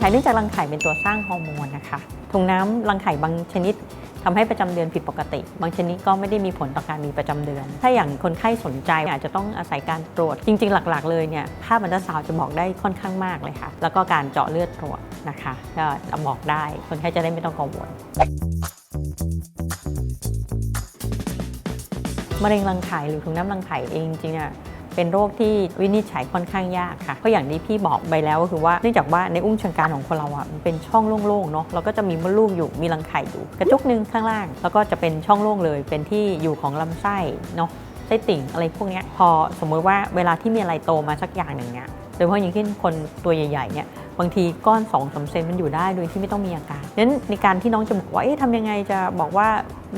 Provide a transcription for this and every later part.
ไข่เนื่องจากรังไข่เป็นตัวสร้างฮอร์โมนนะคะถุงน้ำรังไข่บางชนิดทำให้ประจำเดือนผิดปกติ บางชนิดก็ไม่ได้มีผลต่อการมีประจำเดือน ถ้าอย่างคนไข้สนใจอาจจะต้องอาศัยการตรวจ จริง ๆ หลักๆ เลยเนี่ยภาพอันตราซาวจะบอกได้ค่อนข้างมากเลยค่ะ แล้วก็การเจาะเลือดตรวจนะคะก็จะบอกได้คนไข้จะได้ไม่ต้องกังวลมะเร็งรังไข่หรือถุงน้ำรังไข่เองจริงๆอะ เป็นโรคที่วินิจฉัยค่อนข้างยากค่ะเพราะอย่างที่พี่บอกไปแล้วก็คือว่าเนื่องจากว่าในอุ้งเชิงกรานของคนเราอะมันเป็นช่องโล่งๆเนาะเราก็จะมีมดลูกอยู่มีรังไข่อยู่ กระจุกนึงข้างล่าง แล้วก็จะเป็นช่องโล่งเลย เป็นที่อยู่ของลำไส้เนาะไส้ติ่งอะไรพวกนี้พอสมมติว่าเวลาที่มีอะไรโตมาสักอย่างหนึ่งเนี้ยโดยเฉพาะอย่างที่คนตัวใหญ่ๆเนี่ย บางทีก้อน2อสเซนมันอยู่ได้โดยที่ไม่ต้องมีอาการนั้นในการที่น้องจะบอกว่าเอ๊ะทำยังไงจะบอกว่า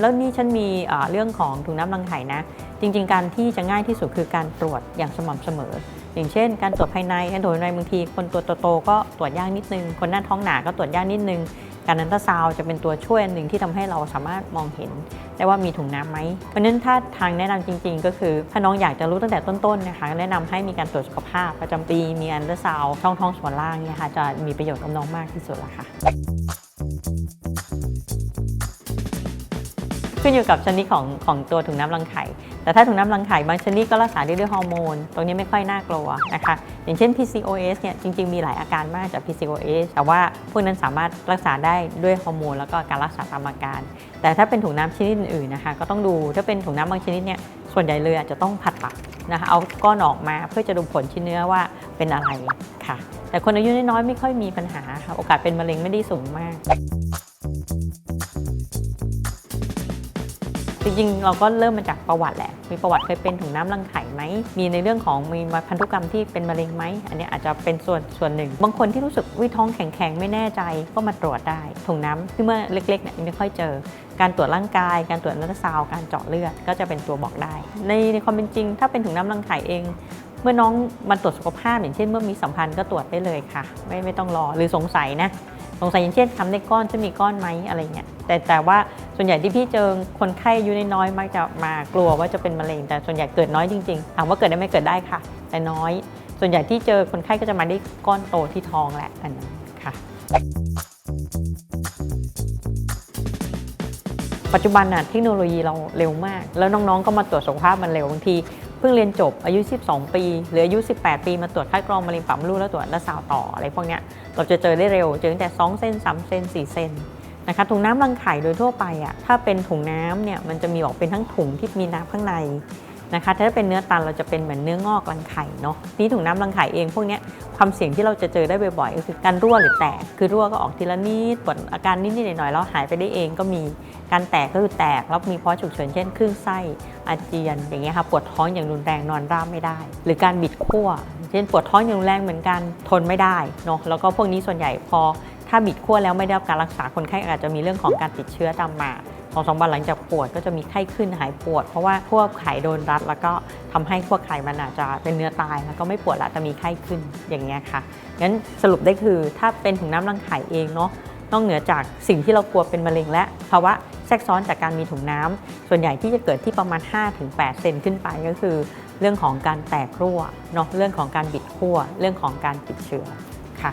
แล้วนี่ฉันมีเรื่องของถุงน้ำรังไข่นะ จริง ๆ การที่จะง่ายที่สุดคือการตรวจอย่างสม่ำเสมอ อย่างเช่น การตรวจภายในการตรวจภายในบางทีคนตัวโตๆก็ตรวจยากนิดนึง คนหน้าท้องหนาก็ตรวจยากนิดนึง การอันตาซาวจะเป็นตัวช่วยอันหนึ่งที่ทำให้เราสามารถมองเห็น ได้ว่ามีถุงน้ำไหม เพราะฉะนั้นถ้าทางแนะนำจริง ๆ ก็คือ ถ้าน้องอยากจะรู้ตั้งแต่ต้นๆนะคะแนะนำให้มีการตรวจสุขภาพประจำปีมีอันตราซาวช่องท้องส่วนล่างเนี่ยค่ะจะมีประโยชน์กับน้องมากที่สุดละค่ะ ขึ้นอยู่กับชนิดของของตัวถุงน้ำรังไข่ แต่ถ้าถุงน้ำรังไข่บางชนิดก็รักษาได้ด้วยฮอร์โมน ตรงนี้ไม่ค่อยน่ากลัวนะคะ อย่างเช่น PCOS เนี่ยจริง ๆ มีหลายอาการมากจาก PCOS แต่ว่าพวกนั้นสามารถรักษาได้ด้วยฮอร์โมนแล้วก็การรักษาตามอาการ แต่ถ้าเป็นถุงน้ำชนิดอื่นๆนะคะก็ต้องดูถ้าเป็นถุงน้ำบางชนิดเนี่ยส่วนใหญ่เลยอาจจะต้องผ่าตัดนะคะเอาก้อนออกมาเพื่อจะดูผลชิ้นเนื้อว่าเป็นอะไรค่ะ แต่คนอายุน้อยๆไม่ค่อยมีปัญหาค่ะโอกาสเป็นมะเร็งไม่ได้สูงมาก จริงๆ เราก็เริ่มมาจากประวัติแหละ มีประวัติเคยเป็นถุงน้ำรังไข่ไหม มีในเรื่องของมีมาพันธุกรรมที่เป็นมะเร็งไหม อันนี้อาจจะเป็นส่วนส่วนหนึ่ง บางคนที่รู้สึกวิท้องแข็งๆ ไม่แน่ใจก็มาตรวจได้ ถุงน้ำที่เมื่อเล็กๆเนี่ยยังไม่ค่อยเจอ การตรวจร่างกาย การตรวจอัลตราซาวการเจาะเลือดก็จะเป็นตัวบอกได้ ในในความเป็นจริง ถ้าเป็นถุงน้ำรังไข่เองเมื่อน้องมาตรวจสุขภาพอย่างเช่นเมื่อมีสัมพันธ์ก็ตรวจได้เลยค่ะ ไม่ไม่ต้องรอหรือสงสัยนะ สงสัยอย่างเช่นทำได้ก้อนจะมีก้อนไหมอะไรเงี้ยแต่แต่ว่าส่วนใหญ่ที่พี่เจอคนไข้อายุน้อยๆมักจะมากลัวว่าจะเป็นมะเร็ง แต่ส่วนใหญ่เกิดน้อยจริงๆถามว่าเกิดได้ไหมเกิดได้ค่ะ แต่น้อย ส่วนใหญ่ที่เจอคนไข้ก็จะมาได้ก้อนโตที่ท้องแหละอันนั้นค่ะปัจจุบันน่ะเทคโนโลยีเราเร็วมาก แล้วน้องๆก็มาตรวจสุขภาพมันเร็วบางที พิ่งเรียนจบอายุ 12 ปีหรืออายุ 18 ปีมาตรวจคัดกรองมะเร็งปากมดลูกแล้วตรวจและสาวต่ออะไรพวกเนี้ยเราจะเจอได้เร็วเจอตั้งแต่ 2เซน3เซน4เซนนะคะถุงน้ำรังไข่โดยทั่วไปอะถ้าเป็นถุงน้ำเนี่ยมันจะมีออกเป็นทั้งถุงที่มีน้ำข้างใน นะคะ ถ้าเป็นเนื้อตันเราจะเป็นเหมือนเนื้องอกรังไข่เนาะนี่ถุงน้ำรังไข่เองพวกนี้ความเสี่ยงที่เราจะเจอได้บ่อยๆก็คือการรั่วหรือแตก คือรั่วก็ออกทีละนิดปวดอาการนิดๆหน่อยๆแล้วหายไปได้เองก็มีการแตกก็คือแตกแล้วมีเพราะฉุกเฉินเช่นคลื่นไส้อาเจียนอย่างเงี้ยค่ะปวดท้องอย่างรุนแรงนอนราบไม่ได้ หรือการบิดขั้วเช่นปวดท้องอย่างรุนแรงเหมือนกันทนไม่ได้เนาะแล้วก็พวกนี้ส่วนใหญ่พอถ้าบิดขั้วแล้วไม่ได้รับการรักษาคนไข้อาจจะมีเรื่องของการติดเชื้อตามมา สองสามวันหลังจากปวดก็จะมีไข้ขึ้นหายปวด เพราะว่าพวกไข่โดนรัด แล้วก็ทำให้พวกไข่มันอาจจะเป็นเนื้อตาย แล้วก็ไม่ปวดละแต่มีไข้ขึ้นอย่างเงี้ยค่ะงั้นสรุปได้คือถ้าเป็นถุงน้ำรังไข่เองเนาะนอกเหนือจากสิ่งที่เรากลัวเป็นมะเร็งและภาวะแทรกซ้อนจากการมีถุงน้ำส่วนใหญ่ที่จะเกิดที่ประมาณ 5-8 เซนขึ้นไปก็คือ เรื่องของการแตกรั่วเนาะเรื่องของการบิดขั้วเรื่องของการติดเชื้อค่ะ